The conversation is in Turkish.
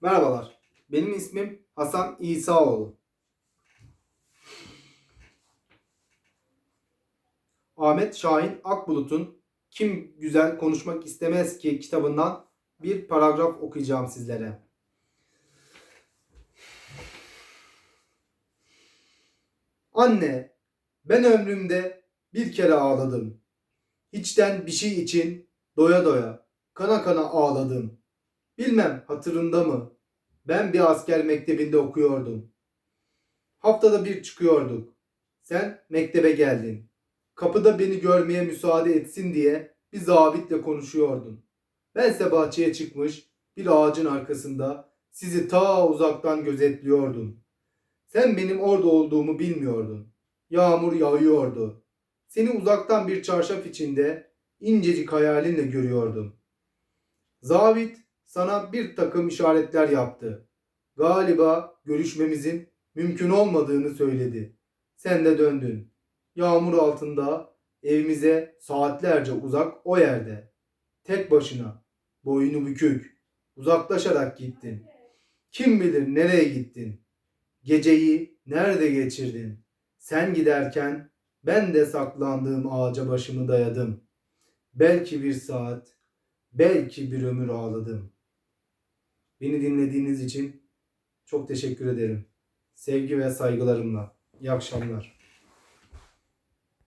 Merhabalar. Benim ismim Hasan İsaoğlu. Ahmet Şahin Akbulut'un Kim Güzel Konuşmak İstemez ki kitabından bir paragraf okuyacağım sizlere. Anne, ben ömrümde bir kere ağladım. Hiçten bir şey için doya doya, kana kana ağladım. Bilmem hatırında mı? Ben bir asker mektebinde okuyordum. Haftada bir çıkıyorduk. Sen mektebe geldin. Kapıda beni görmeye müsaade etsin diye bir zabitle konuşuyordun. Bense bahçeye çıkmış bir ağacın arkasında sizi ta uzaktan gözetliyordum. Sen benim orada olduğumu bilmiyordun. Yağmur yağıyordu. Seni uzaktan bir çarşaf içinde incecik hayalinle görüyordum. Zabit sana bir takım işaretler yaptı. Galiba görüşmemizin mümkün olmadığını söyledi. Sen de döndün. Yağmur altında evimize saatlerce uzak o yerde. Tek başına, boynu bükük, uzaklaşarak gittin. Kim bilir nereye gittin? Geceyi nerede geçirdin? Sen giderken ben de saklandığım ağaca başımı dayadım. Belki bir saat, belki bir ömür ağladım. Beni dinlediğiniz için çok teşekkür ederim. Sevgi ve saygılarımla. İyi akşamlar.